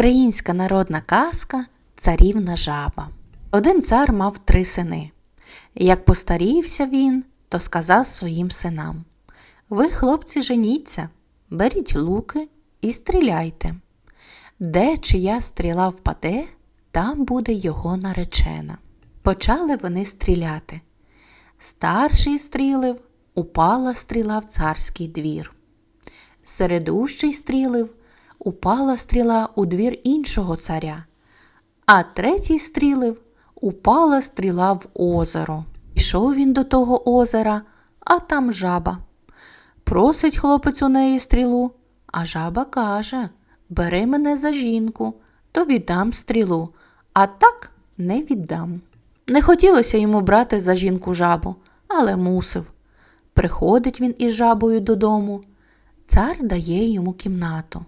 Українська народна казка Царівна жаба. Один цар мав три сини. Як постарівся він, то сказав своїм синам: Ви, хлопці, женіться, беріть луки і стріляйте. Де чия стріла впаде, там буде його наречена. Почали вони стріляти. Старший стрілив, упала стріла в царський двір. Середущий стрілив, упала стріла у двір іншого царя, а третій стрілив, упала стріла в озеро. Пішов він до того озера, а там жаба. Просить хлопець у неї стрілу, а жаба каже Бери мене за жінку, то віддам стрілу, а так не віддам. Не хотілося йому брати за жінку жабу, але мусив. Приходить він із жабою додому. Цар дає йому кімнату.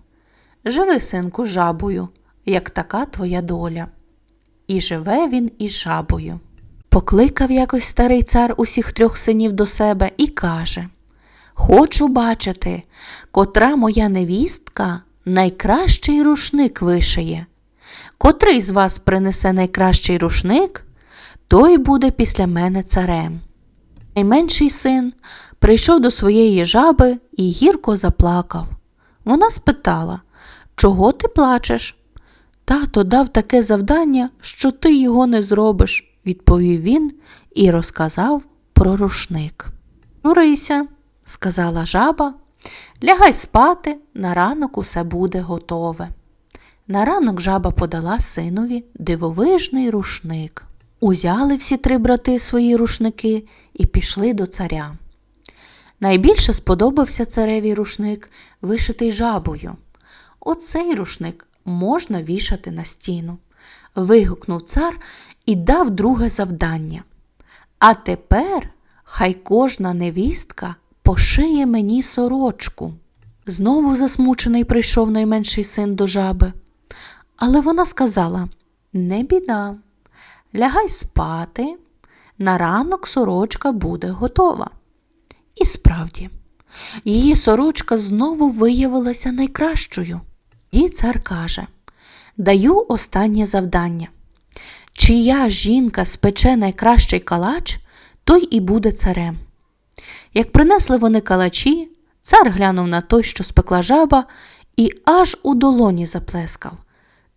Живи, синку, жабою, як така твоя доля. І живе він із жабою. Покликав якось старий цар усіх трьох синів до себе і каже Хочу бачити, котра моя невістка найкращий рушник вишиє. Котрий з вас принесе найкращий рушник, той буде після мене царем. Найменший син прийшов до своєї жаби і гірко заплакав. Вона спитала, чого ти плачеш? Тато дав таке завдання, що ти його не зробиш, відповів він і розказав про рушник. Журися, сказала жаба, лягай спати, на ранок усе буде готове. На ранок жаба подала синові дивовижний рушник. Узяли всі три брати свої рушники і пішли до царя. Найбільше сподобався цареві рушник, вишитий жабою. Оцей рушник можна вішати на стіну. Вигукнув цар і дав друге завдання. А тепер хай кожна невістка пошиє мені сорочку. Знову засмучений прийшов найменший син до жаби. Але вона сказала не біда, лягай спати, на ранок сорочка буде готова. І справді, її сорочка знову виявилася найкращою. І цар каже Даю останнє завдання. Чия жінка спече найкращий калач, той і буде царем. Як принесли вони калачі, цар глянув на той, що спекла жаба, і аж у долоні заплескав.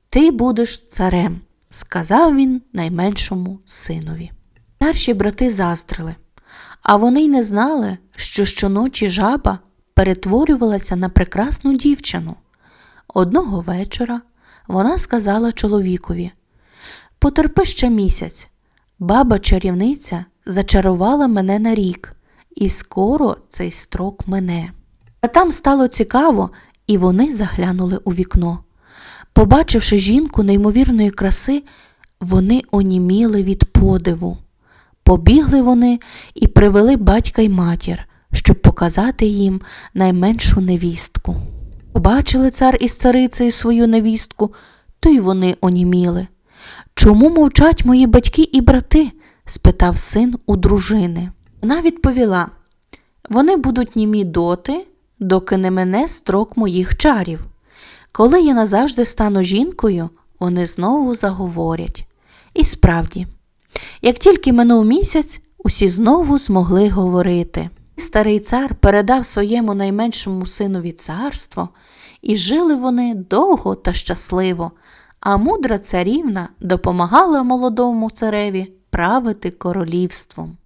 Ти будеш царем, сказав він найменшому синові. Старші брати заздрили, а вони й не знали, що щоночі жаба перетворювалася на прекрасну дівчину. Одного вечора вона сказала чоловікові Потерпи ще місяць. Баба чарівниця зачарувала мене на рік, і скоро цей строк мине. А там стало цікаво, і вони заглянули у вікно. Побачивши жінку неймовірної краси, вони оніміли від подиву. Побігли вони і привели батька й матір, щоб показати їм найменшу невістку. Побачили цар із царицею свою невістку, то й вони оніміли. Чому мовчать мої батьки і брати? спитав син у дружини. Вона відповіла вони будуть німі доти, доки не мене строк моїх чарів. Коли я назавжди стану жінкою, вони знову заговорять. І справді, як тільки минув місяць, усі знову змогли говорити. Старий цар передав своєму найменшому синові царство, і жили вони довго та щасливо, а мудра царівна допомагала молодому цареві правити королівством.